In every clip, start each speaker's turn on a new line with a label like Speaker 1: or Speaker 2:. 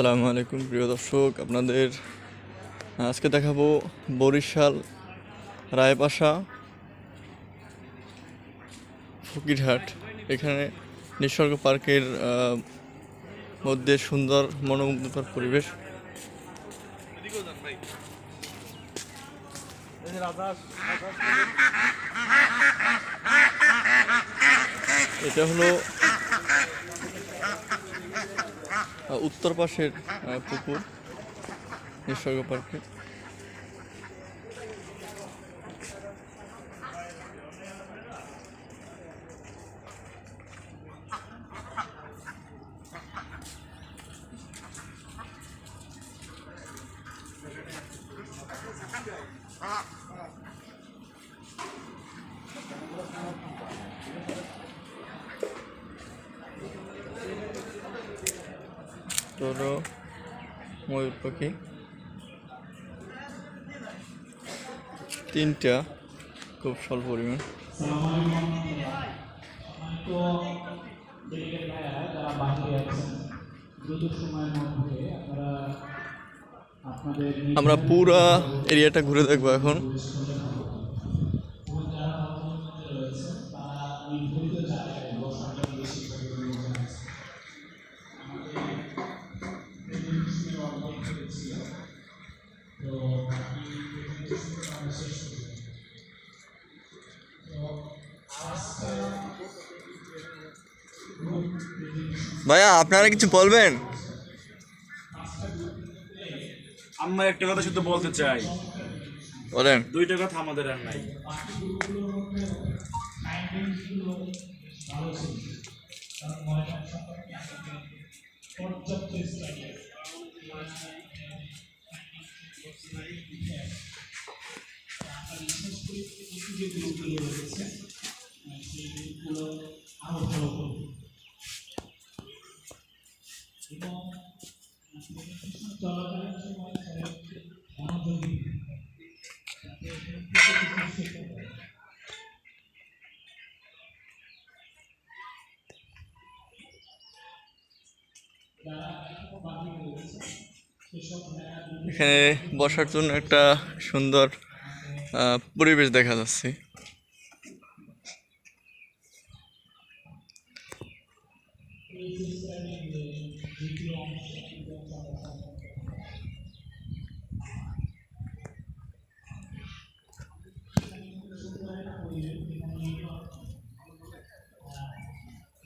Speaker 1: আসসালামু আলাইকুম, প্রিয় দর্শক। আপনাদের আজকে দেখাবো বরিশাল রায়পাশা ফকিরহাট। এখানে নিসর্গ পার্কের মধ্যে সুন্দর মনোমুগ্ধকর পরিবেশ। এটা হলো উত্তর পাশের পুকুর নিসর্গ পার্কে। হলো ময়ূর পাখি। তিনটা খুব স্বল্প পরিমাণ। আমরা পুরা এরিয়াটা ঘুরে দেখব এখন। ভাইয়া আপনারা কিছু বলবেন?
Speaker 2: আমরা একটা কথা শুধু বলতে চাই।
Speaker 1: বলেন।
Speaker 2: দুইটা কথা আমাদের আর নাই।
Speaker 3: পর্যাপ্ত স্টাডি এবং চলাকালীন সময় মনোযোগী এখান
Speaker 1: বসার জন্য একটা সুন্দর পরিবেশ দেখা যাচ্ছে।
Speaker 3: দ্বিতীয়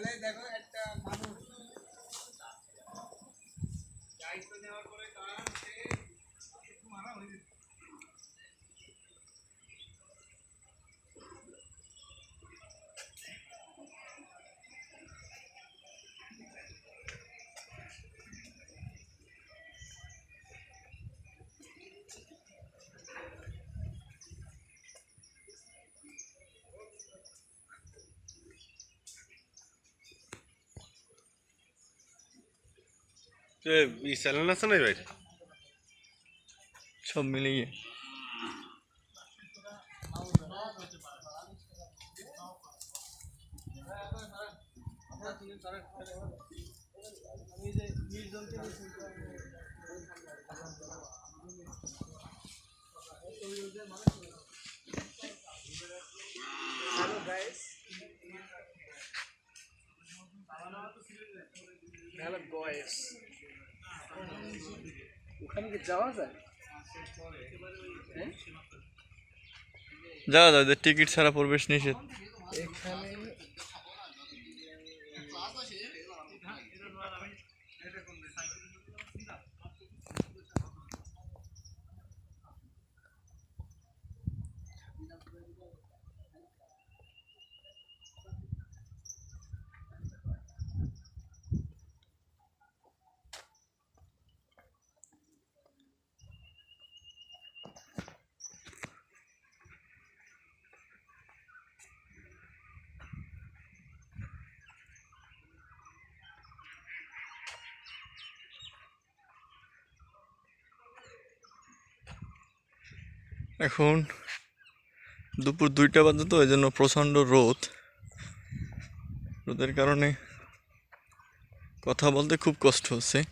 Speaker 4: তাহলে দেখো একটা মানুষ। দায়িত্ব নেওয়ার পরে তার সে মারা হয়ে যেত।
Speaker 5: ই চ্যানেল আছে না ভাই
Speaker 1: সব মিলিয়ে
Speaker 4: আমি যে নির্জনকে হ্যালো গাইস হ্যালো গাইস ওখানে কি যাওয়া যায়?
Speaker 1: যাওয়া টিকিট ছাড়া প্রবেশ নিষেধ।
Speaker 4: এখানে
Speaker 1: এখন দুপুর দুইটা বাজে তো এই জন্য প্রচণ্ড রোদ। রোদের কারণে কথা বলতে খুব কষ্ট হচ্ছে।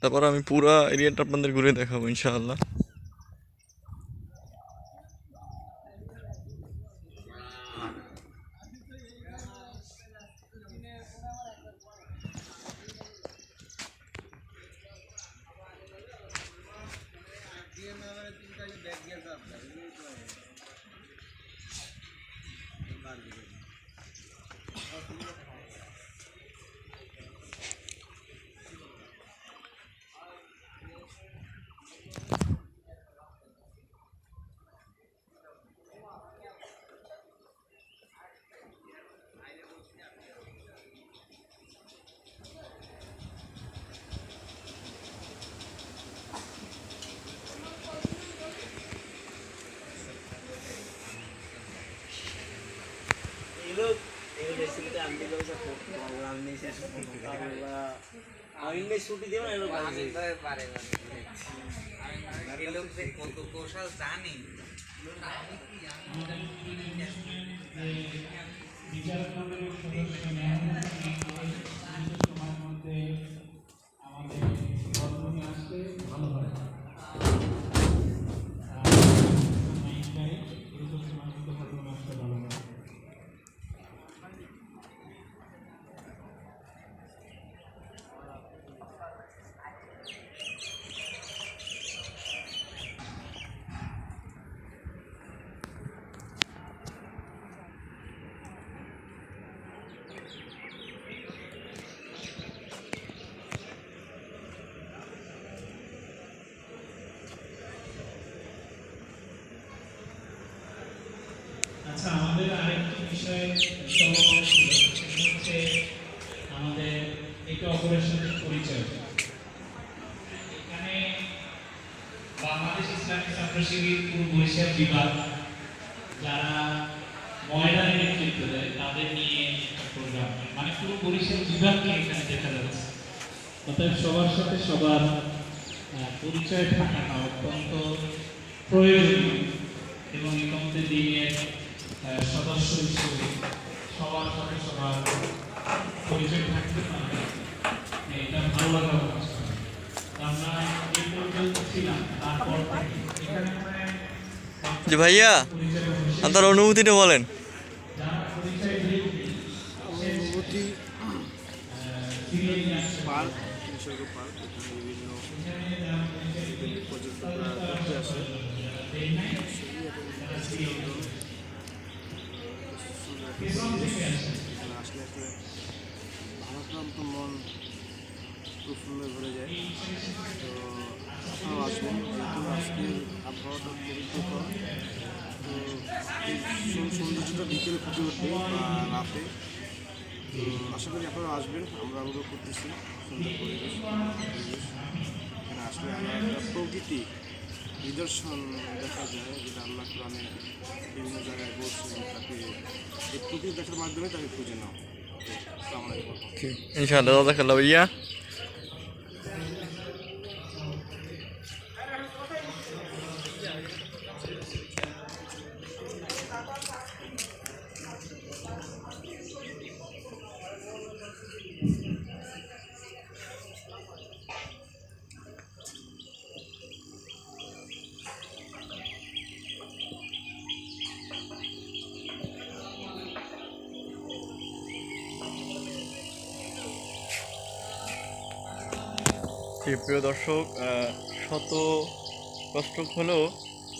Speaker 1: তারপর আমি পুরা এরিয়াটা আপনাদের ঘুরে দেখাবো, ইনশাআল্লাহ।
Speaker 4: கார் জানি
Speaker 3: বিচারক মন্ডলীর সদস্য মধ্যে আমাদের বর্তমানে আসলে ভালো হয় আর মাইকটাই দ্রুত সময়ের মধ্যে বর্তমানে আসলে ভালো হয় আচ্ছা আমাদের আরেকটি বিষয় সমস্যা ছিল সেটা হচ্ছে আমাদের একে অপরের সাথে পরিচয় এখানে বাংলাদেশ ছাত্র শিবির বরিশাল বিভাগ? যারা ময়দানে নেতৃত্ব দেয়, তাদের নিয়ে প্রোগ্রাম মানে পুরো বরিশাল বিভাগকে এখানে দেখা যাচ্ছে। অতএব সবার সাথে সবার পরিচয় থাকাটা অত্যন্ত প্রয়োজনীয় এবং ইকমতে দিনের সদস্য হিসেবে সবার সাথে সবার পরিচয় থাকতে পারে এটা ভালো লাগা। আমরা এই পর্যন্ত ছিলাম, তারপর থেকে
Speaker 1: যে ভাইয়া, আপনার অনুভূতিটা বলেন।
Speaker 5: অনুভূতি, পার্ক, নিসর্গ পার্ক, এখানে বিভিন্ন পর্যটকরা আসলে একটা ভারাক্রান্ত মন প্রফুল্ল ভরে যায়। যেহেতু আজকের আবহাওয়াটা পবিত্রকর তো সৌন্দর্যটা বিকেলে ফুটে উঠবে রাতে। তো আশা করি আপনারা আসবেন, আমরা অনুরোধ করতেছি সুন্দর পরিবেশ এখানে আসলে আমরা প্রকৃতি নিদর্শন দেখা যায়, যেটা আল্লাহ কোরআনে বিভিন্ন জায়গায় বলছেন তাকে এই প্রকৃতি দেখার মাধ্যমে তাকে খুঁজে নাও।
Speaker 1: ইনশাআল্লাহ জাজাকাল্লাহ ভাইয়া। প্রিয় দর্শক শত কষ্ট হলেও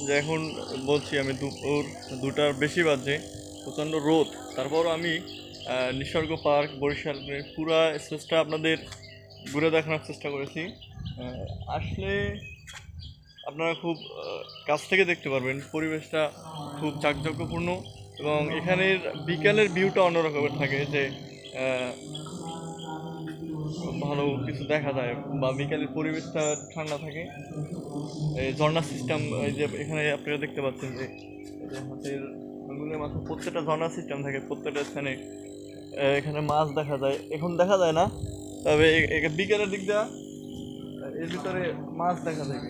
Speaker 1: যে এখন বলছি আমি দুপুর দুটার বেশি বাজে, প্রচণ্ড রোদ। তারপরও আমি নিসর্গ পার্ক, বরিশাল পুরা স্পেসটা আপনাদের ঘুরে দেখানোর চেষ্টা করেছি। আসলে আপনারা খুব কাছ থেকে দেখতে পারবেন, পরিবেশটা খুব চাকচক্যপূর্ণ এবং এখানের বিকালের ভিউটা অন্যরকমের থাকে যে ভালো কিছু দেখা যায় বা বিকালের পরিবেশটা ঠান্ডা থাকে। এই ঝর্ণা সিস্টেম এই যে এখানে আপনারা দেখতে পাচ্ছেন যে হাতের আঙুলের মাথায় প্রত্যেকটা ঝর্ণা সিস্টেম থাকে, প্রত্যেকটা স্থানে। এখানে মাছ দেখা যায়। এখন দেখা যায় না, তবে বিকেলের দিক দিয়ে, এর ভিতরে মাছ দেখা যায়।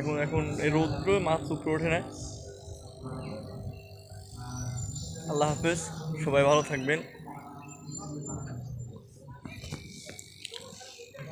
Speaker 1: এখন এখন এই রৌদ্র মাছ উপরে ওঠে না। আল্লাহ হাফেজ, সবাই ভালো থাকবেন।